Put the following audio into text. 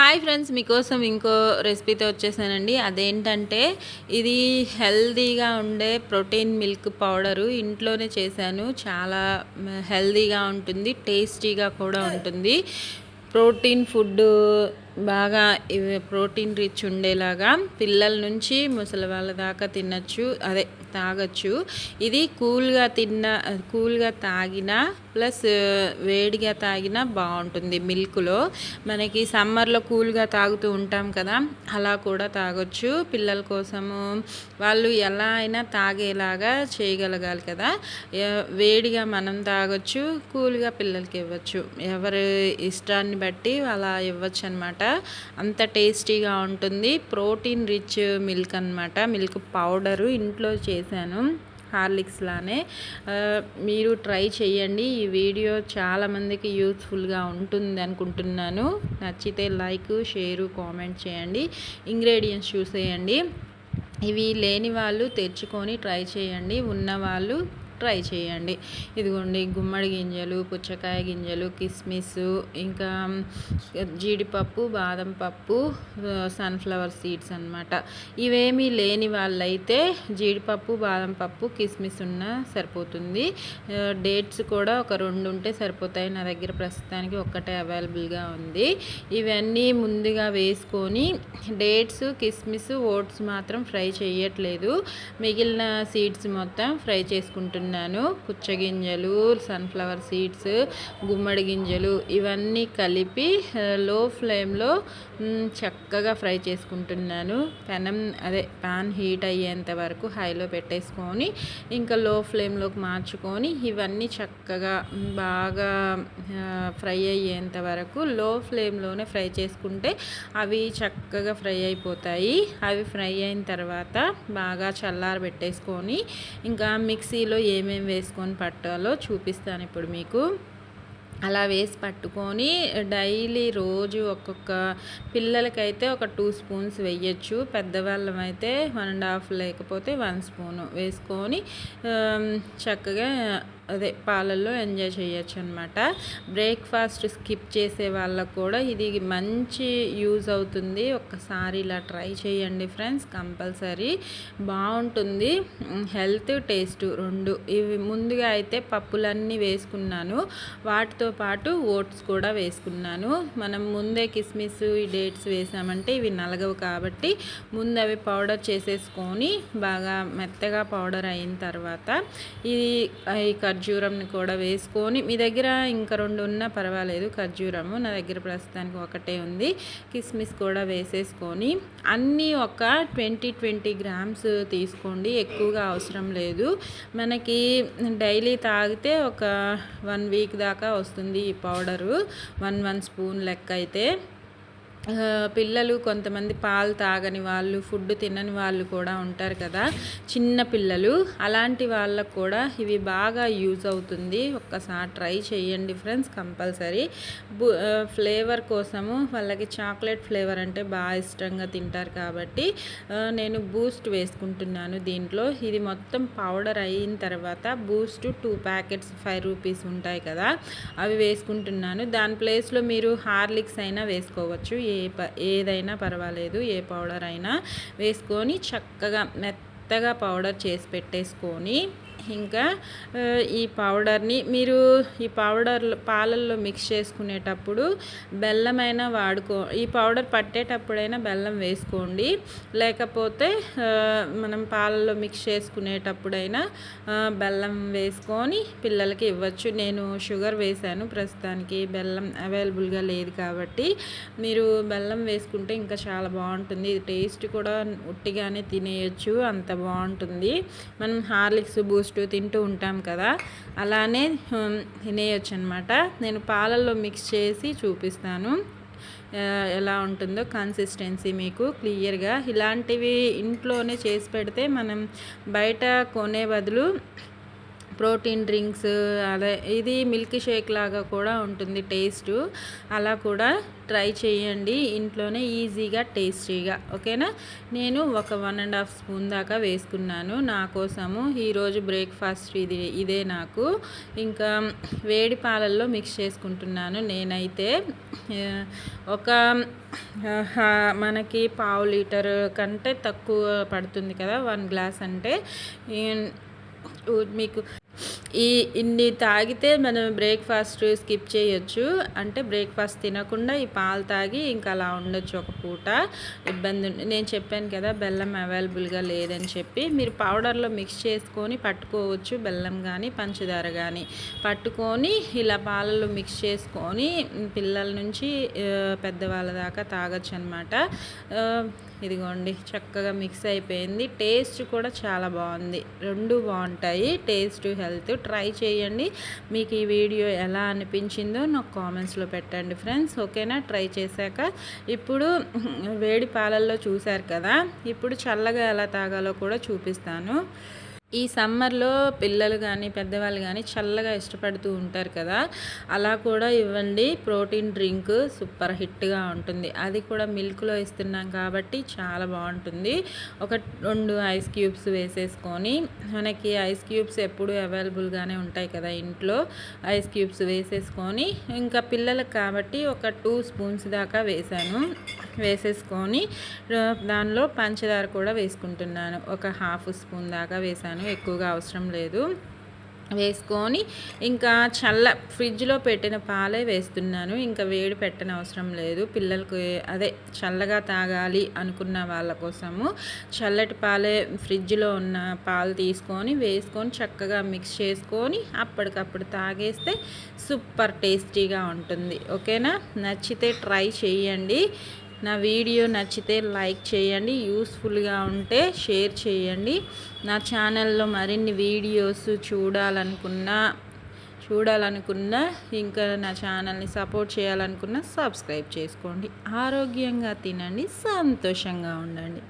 Hi friends మీకోసం ఇంకో రెసిపీతో వచ్చేసానండి. అదేంటంటే ఇది హెల్దీగా ఉండే ప్రోటీన్ మిల్క్ పౌడరు ఇంట్లోనే చేశాను. చాలా హెల్దీగా ఉంటుంది టేస్టీగా కూడా ఉంటుంది. ప్రోటీన్ ఫుడ్ బాగా ఇవి ప్రోటీన్ రిచ్ ఉండేలాగా పిల్లల నుంచి ముసలి వాళ్ళ దాకా తినచ్చు అదే తాగొచ్చు. ఇది కూల్గా తిన్న కూల్గా తాగినా ప్లస్ వేడిగా తాగినా బాగుంటుంది మిల్క్లో. మనకి సమ్మర్లో కూల్గా తాగుతూ ఉంటాం కదా అలా కూడా తాగొచ్చు. పిల్లల కోసము వాళ్ళు ఎలా అయినా తాగేలాగా చేయగలగాలి కదా. వేడిగా మనం తాగొచ్చు కూల్గా పిల్లలకి ఇవ్వచ్చు. ఎవరి ఇష్టాన్ని బట్టి అలా ఇవ్వచ్చు అనమాట అంత టేస్టీగా ఉంటుంది. ప్రోటీన్ రిచ్ మిల్క్ అనమాట. మిల్క్ పౌడరు ఇంట్లో చేశాను. హార్లిక్స్ లానే మీరు ట్రై చేయండి ఈ వీడియో చాలామందికి యూస్ఫుల్గా ఉంటుంది అనుకుంటున్నాను. నచ్చితే లైక్ షేరు కామెంట్ చేయండి. ఇంగ్రీడియంట్స్ చూసేయండి. ఇవి లేని వాళ్ళు తెచ్చుకొని ట్రై చేయండి. ఉన్నవాళ్ళు ట్రై చేయండి. ఇదిగోండి గుమ్మడి గింజలు పుచ్చకాయ గింజలు కిస్మిస్ ఇంకా జీడిపప్పు బాదం పప్పు సన్ఫ్లవర్ సీడ్స్ అనమాట ఇవేమీ లేని వాళ్ళైతే జీడిపప్పు బాదం పప్పు కిస్మిస్ ఉన్న సరిపోతుంది. డేట్స్ కూడా ఒక రెండు ఉంటే సరిపోతాయి. నా దగ్గర ప్రస్తుతానికి ఒక్కటే అవైలబుల్గా ఉంది. ఇవన్నీ ముందుగా వేసుకొని డేట్స్ కిస్మిస్ ఓట్స్ మాత్రం ఫ్రై చేయట్లేదు. మిగిలిన సీడ్స్ మొత్తం ఫ్రై చేసుకుంటున్నాను తీసుకున్నాను పుచ్చగింజలు సన్ఫ్లవర్ సీడ్స్ గుమ్మడి గింజలు ఇవన్నీ కలిపి లో ఫ్లేమ్లో చక్కగా ఫ్రై చేసుకుంటున్నాను. పెనం అదే పాన్ హీట్ అయ్యేంత వరకు హైలో పెట్టేసుకొని ఇంకా లో ఫ్లేమ్లోకి మార్చుకొని ఇవన్నీ చక్కగా బాగా ఫ్రై అయ్యేంత వరకు లో ఫ్లేమ్లోనే ఫ్రై చేసుకుంటే అవి చక్కగా ఫ్రై అయిపోతాయి. అవి ఫ్రై అయిన తర్వాత బాగా చల్లారబెట్టేసుకొని ఇంకా మిక్సీలో ఏ ఏమేమి వేసుకొని పట్టాలో చూపిస్తాను ఇప్పుడు మీకు. అలా వేసి పట్టుకొని డైలీ రోజు ఒక్కొక్క పిల్లలకైతే ఒక టూ స్పూన్స్ వేయచ్చు. పెద్దవాళ్ళం అయితే వన్ అండ్ హాఫ్ లేకపోతే వన్ స్పూను వేసుకొని చక్కగా అదే పాలల్లో ఎంజాయ్ చేయొచ్చు అనమాట బ్రేక్ఫాస్ట్ స్కిప్ చేసే వాళ్ళకు కూడా ఇది మంచి యూజ్ అవుతుంది. ఒక్కసారి ఇలా ట్రై చేయండి ఫ్రెండ్స్ కంపల్సరీ. బాగుంటుంది. హెల్త్ టేస్ట్ రెండు. ఇవి ముందుగా అయితే పప్పులన్నీ వేసుకున్నాను. వాటితో పాటు ఓట్స్ కూడా వేసుకున్నాను. మనం ముందే కిస్మిస్ ఈ డేట్స్ వేసామంటే ఇవి నలగవు కాబట్టి ముందు అవి పౌడర్ చేసేసుకొని బాగా మెత్తగా పౌడర్ అయిన తర్వాత ఇది ఈ ఖర్జూరంని కూడా వేసుకొని మీ దగ్గర ఇంకా రెండు ఉన్నా పర్వాలేదు ఖర్జూరము. నా దగ్గర ప్రస్తుతానికి ఒకటే ఉంది. కిస్మిస్ కూడా వేసేసుకొని అన్నీ ఒక ట్వంటీ ట్వంటీ గ్రామ్స్ తీసుకోండి. ఎక్కువగా అవసరం లేదు. మనకి డైలీ తాగితే ఒక వన్ వీక్ దాకా వస్తుంది ఈ పౌడరు. వన్ వన్ స్పూన్ లెక్క అయితే. పిల్లలు కొంతమంది పాలు తాగని వాళ్ళు ఫుడ్ తినని వాళ్ళు కూడా ఉంటారు కదా చిన్న పిల్లలు. అలాంటి వాళ్ళకు కూడా ఇవి బాగా యూజ్ అవుతుంది. ఒక్కసారి ట్రై చేయండి ఫ్రెండ్స్ కంపల్సరీ. ఫ్లేవర్ కోసము వాళ్ళకి చాక్లెట్ ఫ్లేవర్ అంటే బాగా ఇష్టంగా తింటారు కాబట్టి నేను బూస్ట్ వేసుకుంటున్నాను దీంట్లో. ఇది మొత్తం పౌడర్ అయిన తర్వాత Boost two packets five rupees ఉంటాయి కదా అవి వేసుకుంటున్నాను. దాని ప్లేస్లో మీరు హార్లిక్స్ అయినా వేసుకోవచ్చు. ఏ ఏదైనా పర్వాలేదు ఏ పౌడర్ అయినా వేసుకొని చక్కగా మెత్తగా పౌడర్ చేసి పెట్టేసుకొని ఇంకా ఈ పౌడర్ని మీరు ఈ పౌడర్ పాలల్లో మిక్స్ చేసుకునేటప్పుడు బెల్లమైనా వాడుకో ఈ పౌడర్ పట్టేటప్పుడైనా బెల్లం వేసుకోండి. లేకపోతే మనం పాలల్లో మిక్స్ చేసుకునేటప్పుడైనా బెల్లం వేసుకొని పిల్లలకి ఇవ్వచ్చు. నేను షుగర్ వేశాను ప్రస్తుతానికి బెల్లం అవైలబుల్గా లేదు కాబట్టి. మీరు బెల్లం వేసుకుంటే ఇంకా చాలా బాగుంటుంది. ఇది టేస్ట్ కూడా ఉట్టిగానే తినేయచ్చు అంత బాగుంటుంది. మనం హార్లిక్స్ బూస్ట్ తింటూ ఉంటాం కదా అలానే తినేయచ్చు అనమాట నేను పాలల్లో మిక్స్ చేసి చూపిస్తాను. ఎలా ఉంటుందో కన్సిస్టెన్సీ మీకు క్లియర్గా. ఇలాంటివి ఇంట్లోనే చేసి పెడితే మనం బయట కొనే బదులు ప్రోటీన్ డ్రింక్స్ అదే ఇది మిల్క్ షేక్ లాగా కూడా ఉంటుంది టేస్ట్. అలా కూడా ట్రై చేయండి. ఇంట్లోనే ఈజీగా టేస్టీగా. ఓకేనా? నేను ఒక వన్ అండ్ హాఫ్ స్పూన్ దాకా వేసుకున్నాను. నా కోసము ఈరోజు బ్రేక్ఫాస్ట్ ఇది ఇదే నాకు. ఇంకా వేడి పాలల్లో మిక్స్ చేసుకుంటున్నాను నేనైతే. ఒక మనకి పావు లీటర్ కంటే తక్కువ పడుతుంది కదా వన్ గ్లాస్ అంటే. మీకు ఈ ఇన్ని తాగితే మనం బ్రేక్ఫాస్ట్ స్కిప్ చేయొచ్చు. అంటే బ్రేక్ఫాస్ట్ తినకుండా ఈ పాలు తాగి ఇంకా అలా ఉండొచ్చు ఒక పూట. ఇబ్బంది నేను చెప్పాను కదా బెల్లం అవైలబుల్గా లేదని చెప్పి. మీరు పౌడర్లో మిక్స్ చేసుకొని పట్టుకోవచ్చు బెల్లం కానీ పంచదార కానీ పట్టుకొని ఇలా పాలలో మిక్స్ చేసుకొని పిల్లల నుంచి పెద్దవాళ్ళ దాకా తాగొచ్చు అనమాట ఇదిగోండి చక్కగా మిక్స్ అయిపోయింది. టేస్ట్ కూడా చాలా బాగుంది. రెండు బాగుంటాయి. టేస్ట్ హెల్త్ ట్రై చేయండి. మీకు ఈ వీడియో ఎలా అనిపించిందో నాకు కామెంట్స్లో పెట్టండి ఫ్రెండ్స్. ఓకేనా? ట్రై చేశాక ఇప్పుడు వేడి పాలల్లో చూశారు కదా? ఇప్పుడు చల్లగా ఎలా తాగాలో కూడా చూపిస్తాను. ఈ సమ్మర్లో పిల్లలు కానీ పెద్దవాళ్ళు కానీ చల్లగా ఇష్టపడుతూ ఉంటారు కదా అలా కూడా ఇవ్వండి. ప్రోటీన్ డ్రింక్ సూపర్ హిట్గా ఉంటుంది. అది కూడా మిల్క్లో ఇస్తున్నాం కాబట్టి చాలా బాగుంటుంది. ఒక రెండు ఐస్ క్యూబ్స్ వేసేసుకొని మనకి ఐస్ క్యూబ్స్ ఎప్పుడు అవైలబుల్గానే ఉంటాయి కదా ఇంట్లో. ఐస్ క్యూబ్స్ వేసేసుకొని ఇంకా పిల్లలకు కాబట్టి ఒక టూ స్పూన్స్ దాకా వేసాను. వేసేసుకొని దానిలో పంచదార కూడా వేసుకుంటున్నాను. ఒక హాఫ్ స్పూన్ దాకా వేసాను. ఎక్కువగా అవసరం లేదు. వేసుకొని ఇంకా చల్ల ఫ్రిడ్జ్లో పెట్టిన పాలే వేస్తున్నాను. ఇంకా వేడి పెట్టని అవసరం లేదు. పిల్లలకు అదే చల్లగా తాగాలి అనుకున్న వాళ్ళ కోసము చల్లటి పాలే ఫ్రిడ్జ్లో ఉన్న పాలు తీసుకొని వేసుకొని చక్కగా మిక్స్ చేసుకొని అప్పటికప్పుడు తాగేస్తే సూపర్ టేస్టీగా ఉంటుంది. ఓకేనా? నచ్చితే ట్రై చేయండి. నా వీడియో నచ్చితే లైక్ చేయండి యూస్ఫుల్గా ఉంటే షేర్ చేయండి. నా ఛానల్లో మరిన్ని వీడియోస్ చూడాలనుకున్నా చూడాలనుకున్నా ఇంకా నా ఛానల్ని సపోర్ట్ చేయాలనుకున్నా సబ్స్క్రైబ్ చేసుకోండి. ఆరోగ్యంగా తినండి సంతోషంగా ఉండండి.